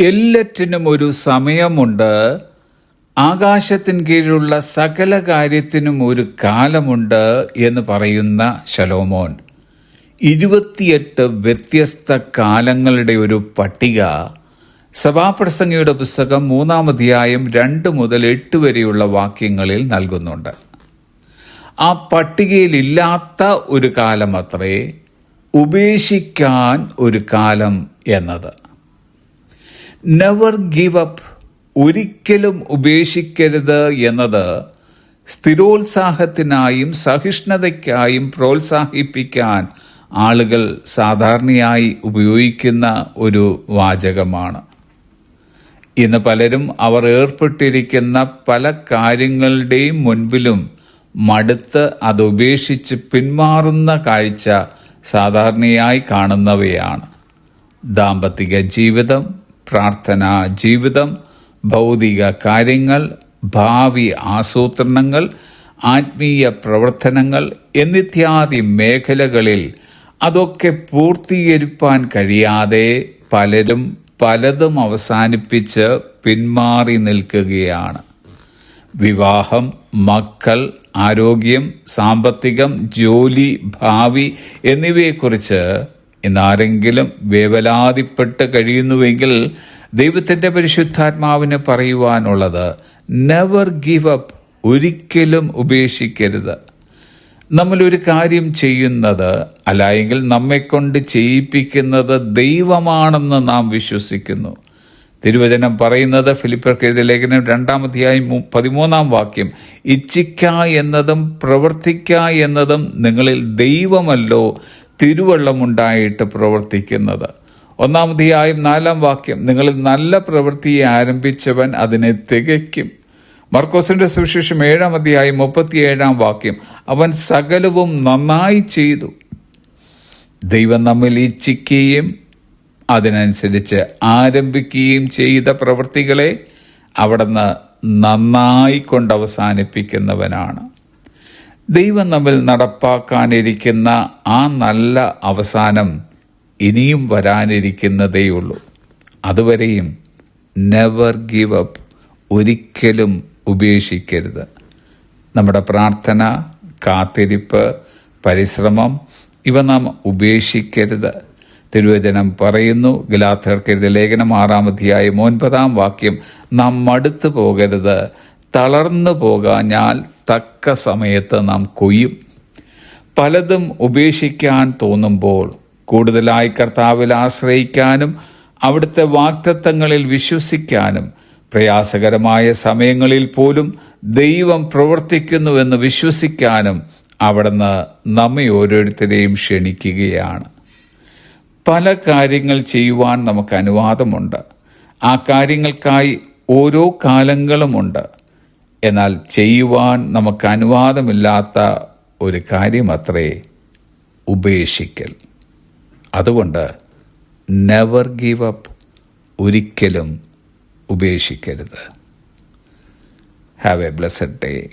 എല്ലാറ്റിനും ഒരു സമയമുണ്ട്. ആകാശത്തിന് കീഴിലുള്ള സകല കാര്യത്തിനും ഒരു കാലമുണ്ട് എന്ന് പറയുന്ന ശലോമോൻ. ഇരുപത്തിയെട്ട് വ്യത്യസ്ത കാലങ്ങളുടെ ഒരു പട്ടിക. സഭാപ്രസംഗിയുടെ പുസ്തകം മൂന്നാമധ്യായം രണ്ട് മുതൽ എട്ട് വരെയുള്ള വാക്യങ്ങളിൽ നൽകുന്നുണ്ട്. ആ പട്ടികയിലില്ലാത്ത ഒരു കാലം അത്രേ ഉപേക്ഷിക്കാൻ ഒരു കാലം എന്നത്. നെവർ ഗീവ് അപ്പ് ഒരിക്കലും ഉപേക്ഷിക്കരുത് എന്നത് സ്ഥിരോത്സാഹത്തിനായും സഹിഷ്ണുതയ്ക്കായും പ്രോത്സാഹിപ്പിക്കാൻ ആളുകൾ സാധാരണയായി ഉപയോഗിക്കുന്ന ഒരു വാചകമാണ്. ഇന്ന് പലരും അവർ ഏർപ്പെട്ടിരിക്കുന്ന പല കാര്യങ്ങളുടെയും മുൻപിലും മടുത്ത് അത് ഉപേക്ഷിച്ച് പിന്മാറുന്ന കാഴ്ച സാധാരണയായി കാണുന്നവയാണ്. ദാമ്പത്തിക ജീവിതം പ്രാർത്ഥനാ ജീവിതം ഭൗതിക കാര്യങ്ങൾ ഭാവി ആസൂത്രണങ്ങൾ ആത്മീയ പ്രവർത്തനങ്ങൾ എന്നിത്യാദി മേഖലകളിൽ അതൊക്കെ പൂർത്തീകരിപ്പാൻ കഴിയാതെ പലരും പലതും അവസാനിപ്പിച്ച് പിന്മാറി നിൽക്കുകയാണ്. വിവാഹം മക്കൾ ആരോഗ്യം സാമ്പത്തികം ജോലി ഭാവി എന്നിവയെക്കുറിച്ച് ഇന്നാരെങ്കിലും വേവലാതിപ്പെട്ട് കഴിയുന്നുവെങ്കിൽ ദൈവത്തിന്റെ പരിശുദ്ധാത്മാവിന് പറയുവാനുള്ളത് നെവർ ഗിവ് അപ്പ് ഒരിക്കലും ഉപേക്ഷിക്കരുത്. നമ്മൾ ഒരു കാര്യം ചെയ്യുന്നത് അല്ലായെങ്കിൽ നമ്മെക്കൊണ്ട് ചെയ്യിപ്പിക്കുന്നത് ദൈവമാണെന്ന് നാം വിശ്വസിക്കുന്നു. തിരുവചനം പറയുന്നത് ഫിലിപ്പർക്ക് എഴുതിയ ലേഖനം രണ്ടാമധ്യായം പതിമൂന്നാം വാക്യം ഇച്ഛിക്ക എന്നതും പ്രവർത്തിക്ക എന്നതും നിങ്ങളിൽ ദൈവമല്ലോ തിരുവള്ളമുണ്ടായിട്ട് പ്രവർത്തിക്കുന്നത്. ഒന്നാമധ്യായം നാലാം വാക്യം നിങ്ങളിൽ നല്ല പ്രവൃത്തിയെ ആരംഭിച്ചവൻ അതിനെ തികയ്ക്കും. മർക്കോസിന്റെ സുവിശേഷം ഏഴാം അധ്യായം മുപ്പത്തിയേഴാം വാക്യം അവൻ സകലവും നന്നായി ചെയ്തു. ദൈവം നമ്മിൽ ഇച്ഛിക്കുകയും അതിനനുസരിച്ച് ആരംഭിക്കുകയും ചെയ്ത പ്രവൃത്തികളെ അവിടുന്ന് നന്നായി കൊണ്ട് അവസാനിപ്പിക്കുന്നവനാണ് ദൈവം നമ്മിൽ നടപ്പാക്കാനിരിക്കുന്ന ആ നല്ല അവസാനം ഇനിയും വരാനിരിക്കുന്നതേയുള്ളൂ അതുവരെയും നെവർ ഗീവ് അപ്പ് ഒരിക്കലും ഉപേക്ഷിക്കരുത്. നമ്മുടെ പ്രാർത്ഥന കാത്തിരിപ്പ് പരിശ്രമം ഇവ നാം ഉപേക്ഷിക്കരുത്. തിരുവചനം പറയുന്നു ഗലാത്തർക്കെഴുതിയ ലേഖനം ആറാം അധ്യായം ഒൻപതാം വാക്യം നാം മടുത്തു പോകരുത് തളർന്നു പോകാഞ്ഞാൽ തക്ക സമയത്ത് നാം കൊയ്യും. പലതും ഉപേക്ഷിക്കാൻ തോന്നുമ്പോൾ കൂടുതലായി കർത്താവിൽ ആശ്രയിക്കാനും അവിടുത്തെ വാക്തത്വങ്ങളിൽ വിശ്വസിക്കാനും പ്രയാസകരമായ സമയങ്ങളിൽ പോലും ദൈവം പ്രവർത്തിക്കുന്നുവെന്ന് വിശ്വസിക്കാനും അവിടുന്ന് നമ്മെ ഓരോരുത്തരെയും ക്ഷണിക്കുകയാണ്. പല കാര്യങ്ങൾ ചെയ്യുവാൻ നമുക്ക് അനുവാദമുണ്ട്. ആ കാര്യങ്ങൾക്കായി ഓരോ കാലങ്ങളുമുണ്ട്. എന്നാൽ ചെയ്യുവാൻ നമുക്ക് അനുവാദമില്ലാത്ത ഒരു കാര്യമത്രേ ഉപേക്ഷിക്കൽ. അതുകൊണ്ട് നെവർ ഗീവ് അപ്പ് ഒരിക്കലും ഉപേക്ഷിക്കരുത്. Have A blessed day